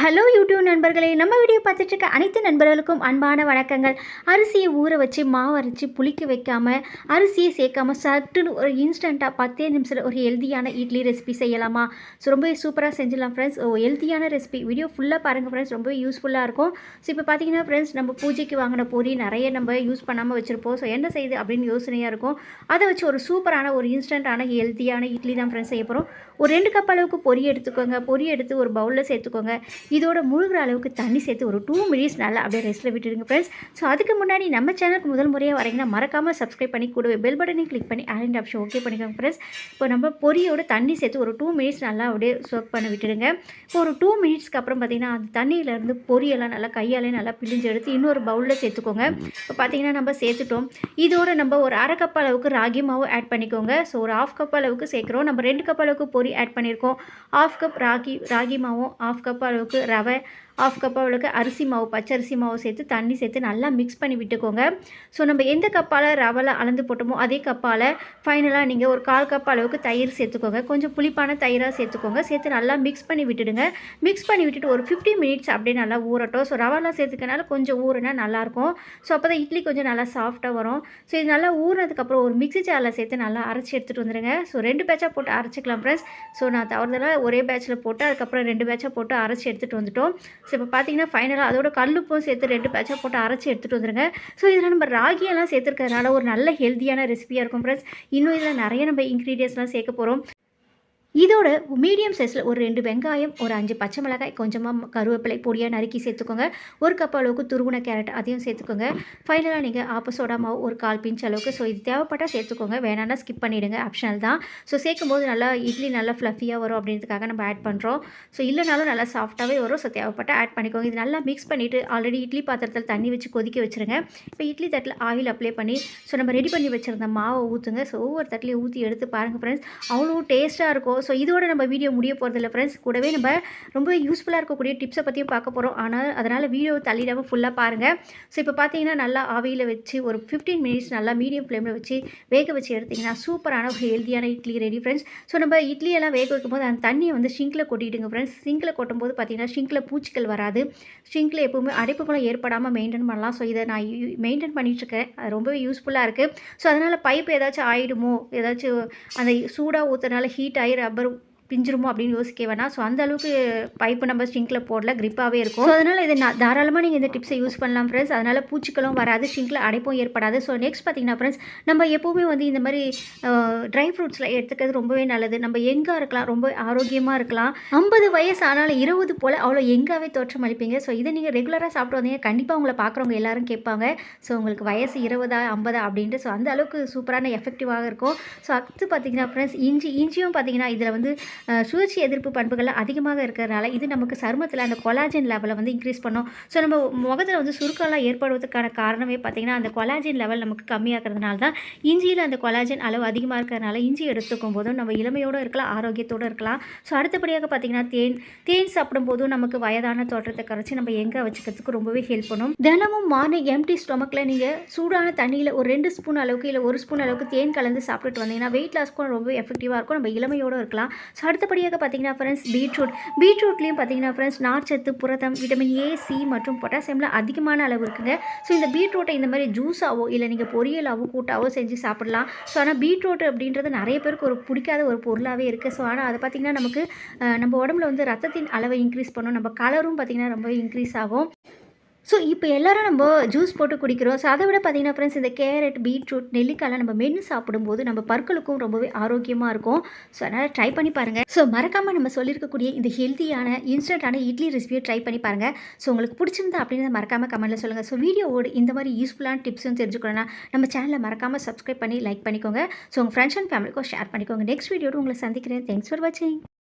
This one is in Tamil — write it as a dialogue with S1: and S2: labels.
S1: ஹலோ யூடியூப் நண்பர்களே. நம்ம வீடியோ பார்த்துட்டு இருக்க அனைத்து நண்பர்களுக்கும் அன்பான வணக்கங்கள். அரிசியை ஊற வச்சு மாவு அரைச்சி புளிக்க வைக்காமல் அரிசியை சேர்க்காம சட்டுன்னு ஒரு இன்ஸ்டண்ட்டாக பத்தே நிமிஷத்தில் ஒரு ஹெல்த்தியான இட்லி ரெசிபி செய்யலாமா? ஸோ ரொம்பவே சூப்பராக செஞ்சிடலாம் ஃப்ரெண்ட்ஸ் ஓ ஹெல்த்தியான ரெசிபி வீடியோ ஃபுல்லாக பாருங்கள் ஃப்ரெண்ட்ஸ் ரொம்பவே யூஸ்ஃபுல்லாக இருக்கும். ஸோ இப்போ பார்த்தீங்கன்னா ஃப்ரெண்ட்ஸ் நம்ம பூஜைக்கு வாங்கின பொரி நிறைய நம்ம யூஸ் பண்ணாமல் வச்சுருப்போம். ஸோ என்ன செய்யுது அப்படின்னு யோசனையாக இருக்கும். அதை வச்சு ஒரு சூப்பரான ஒரு இன்ஸ்டண்ட்டான ஹெல்த்தியான இட்லி தான் ஃப்ரெண்ட்ஸ் செய்ய போகிறோம் ஒரு ரெண்டு கப் அளவுக்கு பொரி எடுத்துக்கோங்க. பொரி எடுத்து ஒரு பவுலில் சேர்த்துக்கோங்க. இதோட முழுகிற அளவுக்கு தண்ணி சேர்த்து ஒரு டூ மினிட்ஸ் நல்லா அப்படியே ரெஸ்ட்டில் விட்டுடுங்க ஃப்ரெண்ட்ஸ் ஸோ அதுக்கு முன்னாடி நம்ம சேனலுக்கு முதல் முறையாக வரீங்கன்னா மறக்காமல் சப்ஸ்கிரைப் பண்ணி கூடவே பெல் பட்டனையும் கிளிக் பண்ணி ஆரண்ட் ஆப்ஷன் ஓகே பண்ணிக்கோங்க ஃப்ரெண்ட்ஸ் இப்போ நம்ம பொரியோட தண்ணி சேர்த்து ஒரு டூ மினிட்ஸ் நல்லா அப்படியே சோக் பண்ண விட்டுடுங்க. இப்போ ஒரு டூ மினிட்ஸ்க்கு அப்புறம் பார்த்திங்கன்னா அந்த தண்ணியிலேருந்து பொரியெல்லாம் நல்லா கையாலே நல்லா பிழிஞ்சு எடுத்து இன்னொரு பவுலில் சேர்த்துக்கோங்க. இப்போ பார்த்தீங்கன்னா நம்ம சேர்த்துட்டோம். இதோட நம்ம ஒரு அரை கப் அளவுக்கு ராகி மாவு ஆட் பண்ணிக்கோங்க. ஸோ ஒரு ஆஃப் கப் அளவுக்கு சேர்க்குறோம். நம்ம ரெண்டு கப் அளவுக்கு பொரி ஆட் பண்ணியிருக்கோம். ஆஃப் கப் ராகி ராகி மாவும் ஆஃப் கப் அளவுக்கு रव ஆஃப் கப் அளவுக்கு அரிசி மாவு பச்சரிசி மாவு சேர்த்து தண்ணி சேர்த்து நல்லா மிக்ஸ் பண்ணி விட்டுக்கோங்க. ஸோ நம்ம எந்த கப்பால் ரவலை அளந்து போட்டோமோ அதே கப்பால் ஃபைனலாக நீங்கள் ஒரு கால் கப் அளவுக்கு தயிர் சேர்த்துக்கோங்க. கொஞ்சம் புளிப்பான தயிராக சேர்த்துக்கோங்க. சேர்த்து நல்லா மிக்ஸ் பண்ணி விட்டுடுங்க. மிக்ஸ் பண்ணி விட்டுட்டு ஒரு ஃபிஃப்டி மினிட்ஸ் அப்படியே நல்லா ஊறட்டும். ஸோ ரவெல்லாம் சேர்த்துக்கனால கொஞ்சம் ஊறுனா நல்லாயிருக்கும். ஸோ அப்போ தான் இட்லி கொஞ்சம் நல்லா சாஃப்டாக வரும். ஸோ இது நல்லா ஊறினதுக்கப்புறம் ஒரு மிக்ஸி ஜாரில் சேர்த்து நல்லா அரைச்சி எடுத்துகிட்டு வந்துடுங்க ஸோ ரெண்டு பேட்சாக போட்டு அரைச்சிக்கலாம் ஃப்ரெண்ட்ஸ் ஸோ நான் தவறுதலாக ஒரே பேட்சில் போட்டு அதுக்கப்புறம் ரெண்டு பேட்சாக போட்டு அரைச்சி எடுத்துகிட்டு வந்துட்டோம். ஸோ இப்போ பார்த்தீங்கன்னா ஃபைனலாக அதோட கல்லுப்பும் சேர்த்து ரெண்டு பேட்சாக போட்டு அரைச்சி எடுத்துகிட்டு வந்துருங்க. ஸோ இதில் நம்ம ராகியெல்லாம் சேர்த்துருக்கறதுனால ஒரு நல்ல ஹெல்த்தியான ரெசிபியாக இருக்கும் ஃப்ரெண்ட்ஸ் இன்னும் இதில் நிறைய நம்ம இன்க்ரீடியன்ஸ்லாம் சேர்க்க போகிறோம் இதோட மீடியம் சைஸில் ஒரு ரெண்டு வெங்காயம் ஒரு அஞ்சு பச்சை மிளகாய் கொஞ்சமாக கருவேப்பிலை பொடியாக நறுக்கி சேர்த்துக்கோங்க. ஒரு கப் அளவுக்கு துருகுன கேரட் அதையும் சேர்த்துக்கோங்க. ஃபைனலாக நீங்கள் ஆப்ப சோடா மாவு ஒரு கால் பிஞ்ச் அளவுக்கு. ஸோ இது தேவைப்பட்டால் சேர்த்துக்கோங்க. வேணான்னா ஸ்கிப் பண்ணிவிடுங்க ஆப்ஷனல் தான். ஸோ சேர்க்கும் போது நல்லா இட்லி நல்லா ஃப்ளஃபியாக வரும் அப்படின்றதுக்காக நம்ம ஆட் பண்ணுறோம் ஸோ இல்லைனாலும் நல்லா சாஃப்ட்டாகவே வரும். ஸோ தேவைப்பட்டால் ஆட் பண்ணிக்கோங்க. இது நல்லா மிக்ஸ் பண்ணிவிட்டு ஆல்ரெடி இட்லி பாத்திரத்தில் தண்ணி வச்சு கொதிக்க வச்சுருங்க. இப்போ இட்லி தட்டில் ஆயில் அப்ளை பண்ணி ஸோ நம்ம ரெடி பண்ணி வச்சுருந்த மாவை ஊற்றுங்க ஸோ ஒவ்வொரு தட்டிலையும் ஊற்றி எடுத்து பாருங்கள் ஃப்ரெண்ட்ஸ் அவ்வளோ டேஸ்ட்டாக இருக்கும். ஸோ இதோட நம்ம வீடியோ முடிய போகிறதில்ல ஃப்ரெண்ட்ஸ் கூடவே நம்ம ரொம்ப யூஸ்ஃபுல்லாக இருக்கக்கூடிய டிப்ஸை பற்றியும் பார்க்க போகிறோம் ஆனால் அதனால் வீடியோ தள்ளிடாமல் ஃபுல்லாக பாருங்கள் ஸோ இப்போ பார்த்தீங்கன்னா நல்லா ஆவியில் வச்சு ஒரு ஃபிஃப்டீன் மினிட்ஸ் நல்லா மீடியம் ஃப்ளேமில் வச்சு வேக வச்சு எடுத்திங்கன்னா சூப்பரான ஒரு ஹெல்த்தியான இட்லி ரெடி ஃப்ரெண்ட்ஸ் ஸோ நம்ம இட்லியெல்லாம் வேக வைக்கும்போது அந்த தண்ணியை வந்து ஷிங்கில் கொட்டிடுங்க ஃப்ரெண்ட்ஸ் ஷிங்கில் கொட்டும்போது பார்த்தீங்கன்னா ஷிங்கில் பூச்சிகள் வராது. ஷிங்கில் எப்போவுமே அடைப்புகளும் ஏற்படாமல் மெயின்டைன் பண்ணலாம். ஸோ இதை நான் மெயின்டைன் பண்ணிகிட்ருக்கேன் அது ரொம்பவே யூஸ்ஃபுல்லாக இருக்குது ஸோ அதனால் பைப் ஏதாச்சும் ஆகிடுமோ ஏதாச்சும் அந்த சூடாக ஊற்றுறதுனால ஹீட் ஆகி ರಬ್ಬರ್ பிஞ்சிருமோ அப்படின்னு யோசிக்க வேணாம். ஸோ அந்த அளவுக்கு பைப்பு நம்ம ஸ்டிங்கில் போடல. கிரிப்பாகவே இருக்கும். ஸோ அதனால் இதை நான் தாராளமாக நீங்கள் இந்த டிப்ஸை யூஸ் பண்ணலாம் ஃப்ரெண்ட்ஸ் அதனால் பூச்சிக்களும் வராது. ஸ்டிங்கில் அடைப்பும் ஏற்படாது. ஸோ நெக்ஸ்ட் பார்த்தீங்கன்னா ஃப்ரெண்ட்ஸ் நம்ம எப்போவுமே வந்து இந்த மாதிரி ட்ரை ஃப்ரூட்ஸில் எடுத்துக்கிறது ரொம்பவே நல்லது. நம்ம எங்காக இருக்கலாம். ரொம்ப ஆரோக்கியமாக இருக்கலாம். ஐம்பது வயசு ஆனாலும் இருபது போல் அவ்வளோ எங்காவே தோற்றம் அளிப்பீங்க. ஸோ இதை நீங்கள் ரெகுலராக சாப்பிட்டு வந்தீங்க. கண்டிப்பாக உங்களை பார்க்குறவங்க எல்லாரும் கேட்பாங்க. ஸோ உங்களுக்கு வயசு இருபதா ஐம்பதா அப்படின்ட்டு. ஸோ அந்த அளவுக்கு சூப்பரான எஃபெக்டிவாக இருக்கும். ஸோ அடுத்து பார்த்தீங்கன்னா ஃப்ரெண்ட்ஸ் இஞ்சி இஞ்சியும் பார்த்தீங்கன்னா இதில் வந்து சுழற்சி எதிர்ப்பு பண்புகள் அதிகமாக இருக்கிறதுனால இது நமக்கு சருமத்தில் அந்த கொலாஜின் லெவலை வந்து இன்க்ரீஸ் பண்ணும். ஸோ நம்ம முகத்தில் வந்து சுருக்கம்லாம் ஏற்படுவதற்கான காரணமே பார்த்திங்கன்னா அந்த கொலாஜின் லெவல் நமக்கு கம்மியாகிறதுனால தான் இஞ்சியில் அந்த கொலாஜின் அளவு அதிகமாக இருக்கிறதுனால இஞ்சி எடுத்துக்கும் போதும் நம்ம இளமையோடு இருக்கலாம் ஆரோக்கியத்தோடு இருக்கலாம். ஸோ அடுத்தபடியாக பார்த்திங்கன்னா தேன் தேன் சாப்பிடும் போதும் நமக்கு வயதான தோற்றத்தை கரைச்சி நம்ம எங்கே வச்சுக்கிறதுக்கு ரொம்பவே ஹெல்ப் பண்ணும். தினமும் மார்னிங் எம்டி ஸ்டொமக்கில் நீங்கள் சூடான தண்ணியில் ஒரு ரெண்டு ஸ்பூன் அளவுக்கு இல்லை ஒரு ஸ்பூன் அளவுக்கு தேன் கலந்து சாப்பிட்டுட்டு வந்தீங்கன்னா வெயிட் லாஸ்க்கும் ரொம்ப எஃபெக்டிவாக இருக்கும். நம்ம இளமையோடு இருக்கலாம். ஸோ அடுத்தபடியாக பார்த்தீங்கன்னா ஃப்ரெண்ட்ஸ் பீட்ரூட் பீட்ரூட்லேயும் பார்த்தீங்கன்னா ஃப்ரெண்ட்ஸ் நார்ச்சத்து புரதம் விட்டமின் ஏ சி மற்றும் பொட்டாசியமில் அதிகமான அளவு இருக்குங்க. ஸோ இந்த பீட்ரூட்டை இந்த மாதிரி ஜூஸாவோ இல்லை நீங்கள் பொரியலாவோ கூட்டாவோ செஞ்சு சாப்பிடலாம். ஸோ ஆனால் பீட்ரூட் அப்படின்றது நிறைய பேருக்கு ஒரு பிடிக்காத ஒரு பொருளாகவே இருக்குது ஸோ ஆனால் அதை பார்த்திங்கன்னா நமக்கு நம்ம உடம்புல வந்து ரத்தத்தின் அளவை இன்க்ரீஸ் பண்ணும். நம்ம கலரும் பார்த்திங்கன்னா ரொம்பவே இன்க்ரீஸ் ஆகும். ஸோ இப்போ எல்லோரும் நம்ம ஜூஸ் போட்டு குடிக்கிறோம். ஸோ அதை விட பார்த்திங்கன்னா ஃப்ரெண்ட்ஸ் இந்த கேரட் பீட்ரூட் நெல்லிக்காயெலாம் நம்ம மென்று சாப்பிடும்போது நம்ம பற்களுக்கும் ரொம்பவே ஆரோக்கியமாக இருக்கும். ஸோ அதனால் ட்ரை பண்ணி பாருங்கள் ஸோ மறக்காமல் நம்ம சொல்லியிருக்கக்கூடிய இந்த ஹெல்த்தியான இன்ஸ்டண்ட்டான இட்லி ரெசிபியை ட்ரை பண்ணி பாருங்கள் ஸோ உங்களுக்கு பிடிச்சிருந்தா அப்படின்னு மறக்காமல் கமெண்ட்டில் சொல்லுங்கள் ஸோ வீடியோவோடு இந்த மாதிரி யூஸ்ஃபுல்லான டிப்ஸும் தெரிஞ்சுக்கணும்னா நம்ம சேனலை மறக்காமல் சப்ஸ்கிரைப் பண்ணி லைக் பண்ணிக்கோங்க. ஸோ உங்கள் ஃப்ரெண்ட்ஸ் அண்ட் ஃபேமிலிக்கும் ஷேர் பண்ணிக்கோங்க. நெக்ஸ்ட் வீடியோடு உங்களை சந்திக்கிறேன். தேங்க்ஸ் ஃபார் வாட்சிங்